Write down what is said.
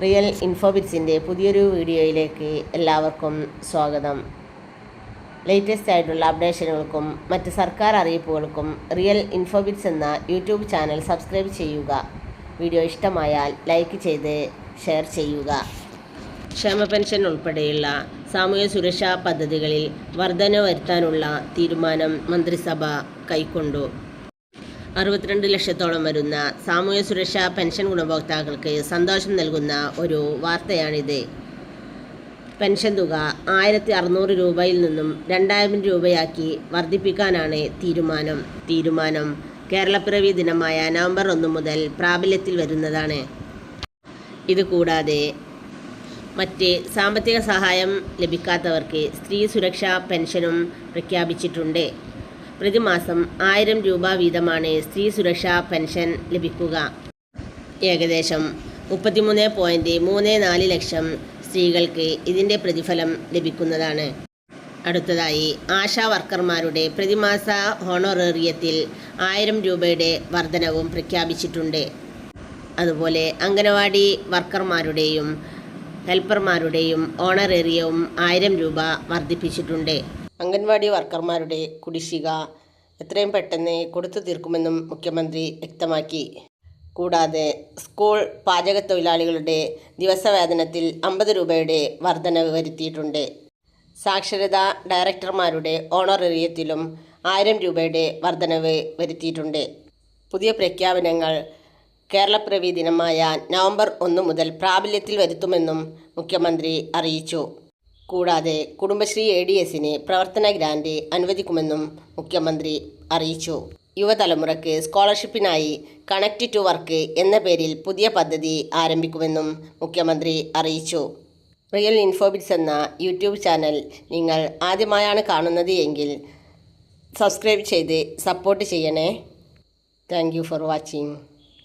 Real ഇൻഫോബിറ്റ്സിന്റെ പുതിയൊരു വീഡിയോയിലേക്ക് എല്ലാവർക്കും സ്വാഗതം. ലേറ്റസ്റ്റ് ആയിട്ടുള്ള അപ്ഡേഷനുകൾക്കും മറ്റ് സർക്കാർ അറിയിപ്പുകൾക്കും റിയൽ ഇൻഫോബിറ്റ്സ് എന്ന യൂട്യൂബ് ചാനൽ സബ്സ്ക്രൈബ് ചെയ്യുക. വീഡിയോ ഇഷ്ടമായാൽ ലൈക്ക് ചെയ്ത് ഷെയർ ചെയ്യുക. ക്ഷേമ പെൻഷൻ ഉൾപ്പെടെയുള്ള സാമൂഹ്യ സുരക്ഷാ പദ്ധതികളിൽ വർധന വരുത്താനുള്ള തീരുമാനം മന്ത്രിസഭ കൈക്കൊണ്ടു. അറുപത്തിരണ്ട് ലക്ഷത്തോളം വരുന്ന സാമൂഹ്യ സുരക്ഷാ പെൻഷൻ ഗുണഭോക്താക്കൾക്ക് സന്തോഷം നൽകുന്ന ഒരു വാർത്തയാണിത്. പെൻഷൻ തുക ആയിരത്തി അറുന്നൂറ് രൂപയിൽ നിന്നും രണ്ടായിരം രൂപയാക്കി വർദ്ധിപ്പിക്കാനാണ് തീരുമാനം. തീരുമാനം കേരളപ്പിറവി ദിനമായ നവംബർ ഒന്ന് മുതൽ പ്രാബല്യത്തിൽ വരുന്നതാണ്. ഇതുകൂടാതെ മറ്റ് സാമ്പത്തിക സഹായം ലഭിക്കാത്തവർക്ക് സ്ത്രീ സുരക്ഷാ പെൻഷനും പ്രഖ്യാപിച്ചിട്ടുണ്ട്. പ്രതിമാസം ആയിരം രൂപ വീതമാണ് സ്ത്രീ സുരക്ഷാ പെൻഷൻ ലഭിക്കുക. ഏകദേശം മുപ്പത്തിമൂന്ന് പോയിന്റ് മൂന്ന് നാല് ലക്ഷം സ്ത്രീകൾക്ക് ഇതിന്റെ പ്രതിഫലം ലഭിക്കുന്നതാണ്. അടുത്തതായി ആശാ വർക്കർമാരുടെ പ്രതിമാസ ഹോണറേറിയത്തിൽ ആയിരം രൂപയുടെ വർധനവും പ്രഖ്യാപിച്ചിട്ടുണ്ട്. അതുപോലെ അംഗനവാടി വർക്കർമാരുടെയും ഹെൽപ്പർമാരുടെയും ഓണറേറിയവും ആയിരം രൂപ വർദ്ധിപ്പിച്ചിട്ടുണ്ട്. അംഗൻവാടി വർക്കർമാരുടെ കുടിശ്ശിക എത്രയും പെട്ടെന്ന് കൊടുത്തു തീർക്കുമെന്നും മുഖ്യമന്ത്രി വ്യക്തമാക്കി. കൂടാതെ സ്കൂൾ പാചക തൊഴിലാളികളുടെ ദിവസവേതനത്തിൽ അമ്പത് രൂപയുടെ വർധനവ് വരുത്തിയിട്ടുണ്ട്. സാക്ഷരതാ ഡയറക്ടർമാരുടെ ഓണറേറിയത്തിലും ആയിരം രൂപയുടെ വർധനവ് വരുത്തിയിട്ടുണ്ട്. പുതിയ പ്രഖ്യാപനങ്ങൾ കേരളപ്പിറവി ദിനമായ നവംബർ ഒന്ന് മുതൽ പ്രാബല്യത്തിൽ വരുത്തുമെന്നും മുഖ്യമന്ത്രി അറിയിച്ചു. കൂടാതെ കുടുംബശ്രീ എ ഡി എസിന് പ്രവർത്തന ഗ്രാന്റ് അനുവദിക്കുമെന്നും മുഖ്യമന്ത്രി അറിയിച്ചു. യുവതലമുറയ്ക്ക് സ്കോളർഷിപ്പിനായി കണക്ട് ടു വർക്ക് എന്ന പേരിൽ പുതിയ പദ്ധതി ആരംഭിക്കുമെന്നും മുഖ്യമന്ത്രി അറിയിച്ചു. റിയൽ ഇൻഫോബിറ്റ്സ് എന്ന യൂട്യൂബ് ചാനൽ നിങ്ങൾ ആദ്യമായാണ് കാണുന്നത് എങ്കിൽ സബ്സ്ക്രൈബ് ചെയ്ത് സപ്പോർട്ട് ചെയ്യണേ. Thank for watching.